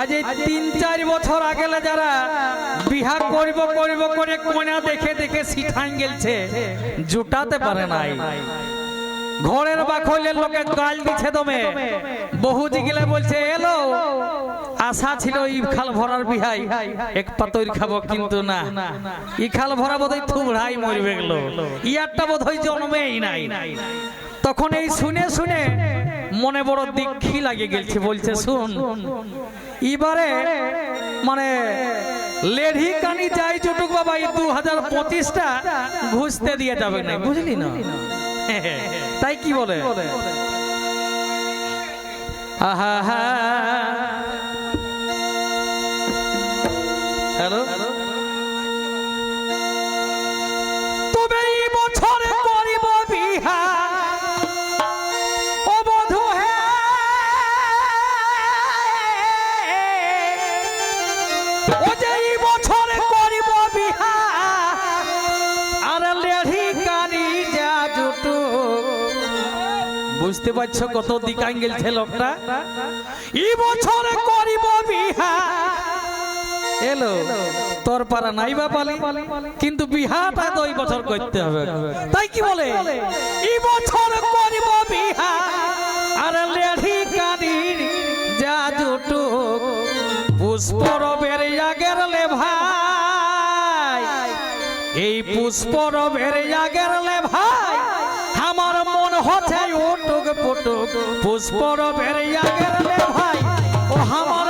আজ এই তিন চার বছর আগে যারা বিহা করব করব করে কোনা দেখে দেখে সিঠাই গেলছে, জুটাতে পারে নাই। ঘরের বাখলে লোকে গাল দিছে দমে। বহু জিগিলে বলছে, এলো, আশা ছিল ই খাল ভরার বিহাই, এক পাতইর খাব কিন্তু না। ই খাল ভরা বোধহয় থুবড়াই মরবে গেল ইয়ারটা বোধহয় জন্মেই নাই। তখন এই শুনে শুনে মনে বড় দীক্ষি লাগে গেছে বলছে শুন এবারে মানে লেঢি কানি যাই চটুক বাবা এই দু হাজার পঁচিশটা ঘুষতে দিয়ে যাবে না বুঝলি না? তাই কি বলে? আহা হা। হ্যালো? বুঝতে পারছ কত দিকাং গেলছে লোকটা? এই বছরে করিব বিহা। এলো, তোর পারা নাই বা পালি, কিন্তু বিহাটা তো এই বছর করতে হবে। তাই কি বলে? এই বছর করিব বিহা। আর লেঢি কানি যা জুটু পুষ্পরবের আগের লে ভাই এই পুষ্পরবের আগের লে ভাই হচ্ছে ওটুক পুটুক পুষ্পরবের আগের গেলে ভাই ও আমার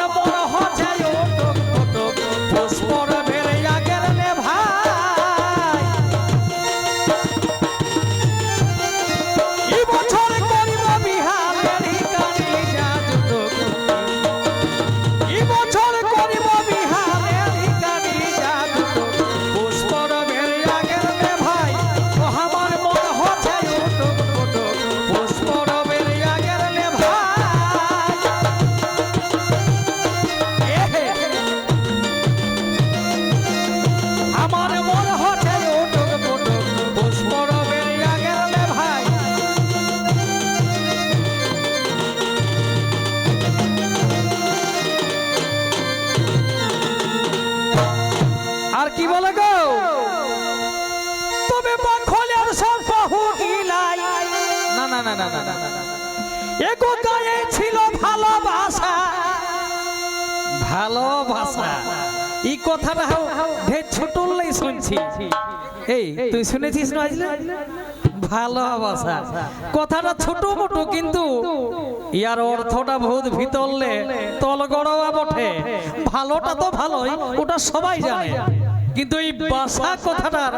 কি বলে গো? তবে বাখলের সব বাহু গিলাই না না না না না না এগো গায়ে ছিল ভালোবাসা। ভালোবাসা। এই কথাটা ঢের ছোটলেই শুনছি। এই তুই শুনেছিস না আজলে? ভালোবাসা। কথাটা ছোট মোটো কিন্তু ইয়ার অর্থটা বহুত ভিতরলে তল গড়া বটে। ভালোটা তো ভালোই ওটা সবাই জানে। কিন্তু এই বাসা কথাটার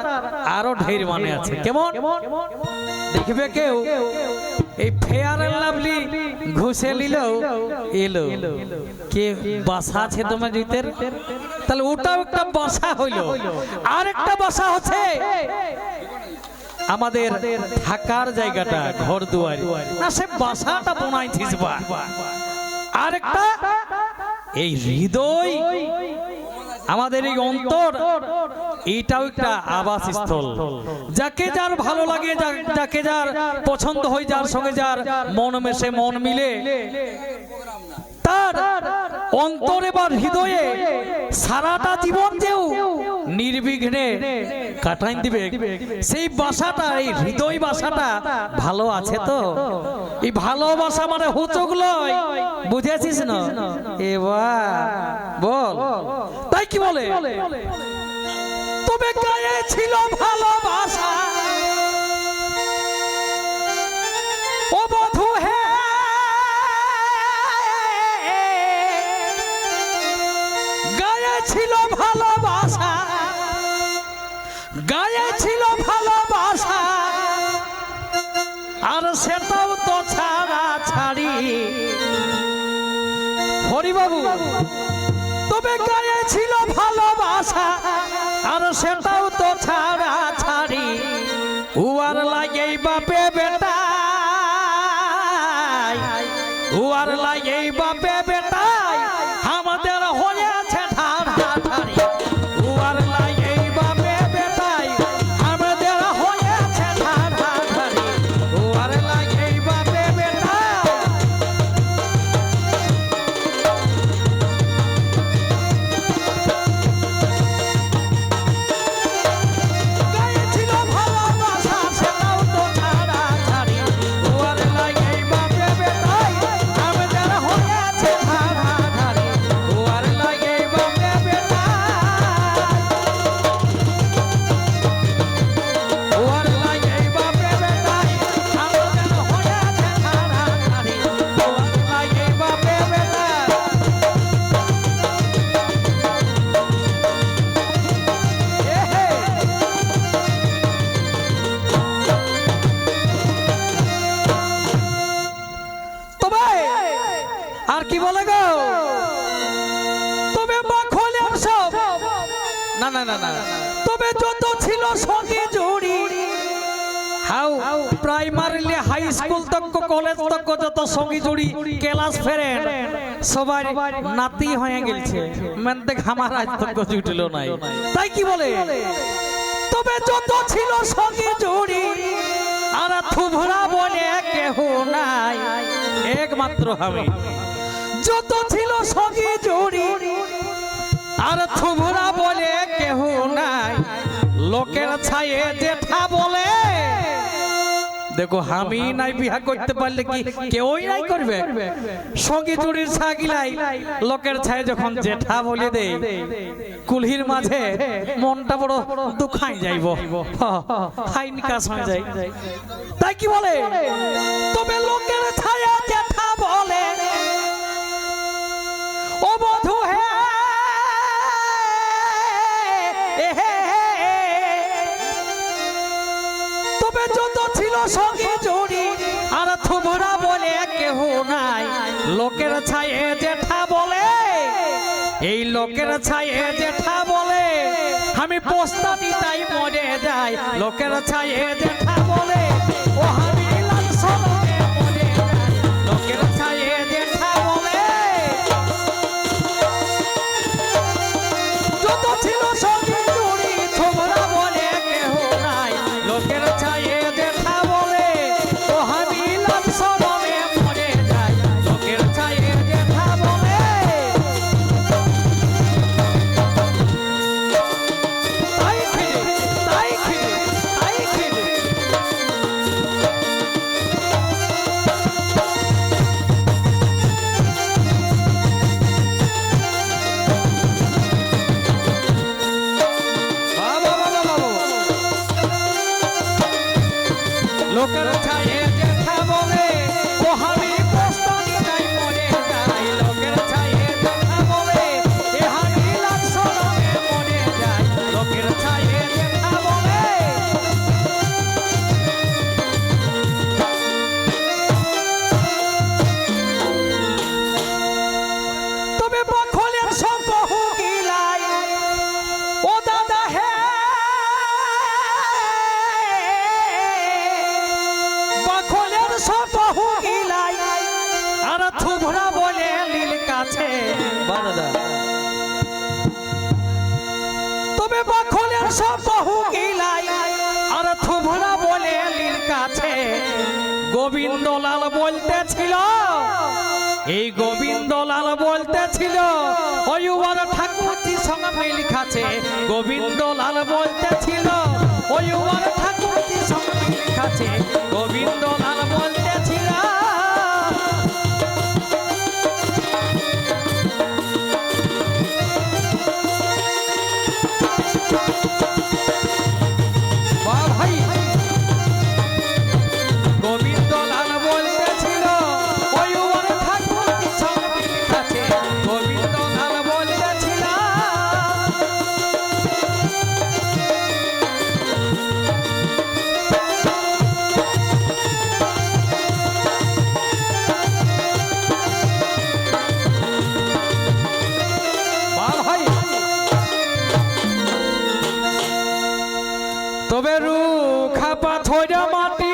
আরও ঢের মানে আছে। কেমন? দেখবে কেউ এই ফেয়ার লাভলি ঘুষে নিল এলো। কে বাসা আছে তোমার জিতের তাহলে ওটাও একটা বাসা হইল। আর একটা বাসা হচ্ছে আমাদের থাকার জায়গাটা ঘর দুয়ার। না সে বাসাটা বোনাই থিসবা। আরেকটা এই হৃদয় আমাদের এই অন্তর এটাও একটা আবাসস্থল। যাকে যার ভালো লাগে যাকে যার পছন্দ হয় যার সঙ্গে যার মন মেশে মন মিলে। তার অন্তরে বা হৃদয়ে সারাটা জীবন যেও নির্বিঘ্নে কাটাই দিবে। সেই বাসাটা এই হৃদয় বাসাটা ভালো আছে তো? এই ভালোবাসা মানে হুচুক লয়। বুঝেছিস না? এবার বল। কি বলে? তবে গায়ে ছিল ভালোবাসা। উয়ার লাগে বাপে বেটা। স্কুল তক কলেজ তক যত সঙ্গী জুড়ি, ক্লাস ফেরেন সবাই নাতি হয়ে গেছে মেন দেখ, আমার আজ তক জুটল নাই। তাই কি বলে? তবে যত ছিল সঙ্গী জুড়ি, আর থুভরা বলে কেহ নাই। একমাত্র আমি। যত ছিল সঙ্গী জুড়ি, আর থুভরা বলে কেহ নাই। লোকের ছায়ে জেঠা বলে দেখো আমি নাই বিয়া করতে পারলে কি কেউই নাই করবে? সঙ্গী চুরির ছাগিলাই লোকের ছায়ে যখন জেঠা বলে দেয় কুলহির মাঝে মনটা বড় দুখাই যাইব। হাই নিকাশ হয়ে যায়। তাই কি বলে? তবে লোকের ছায়া জেঠা বলে ও বধু হে সঙ্গে জড়ি, আর বলে নাই। লোকের ছায়ে জেঠা বলে, এই লোকের ছায়ে জেঠা বলে, আমি পোস্তানি তাই মরে যাই। লোকের ছায়ে জেঠা বলে, ও আমি লাল সঙ্গে মরে যাই। লোকের কাছে গোবিন্দলাল বলতেছিল, এই গোবিন্দলাল বলতেছিল, ওই ওর ঠাকুরজি সঙ্গে লিখাছে। গোবিন্দলাল বলতেছিল, ওই ওর ঠাকুরজি সঙ্গে লিখাছে। খাছে গোবিন্দলাল বলতে তবে খাপা থইরা মাটি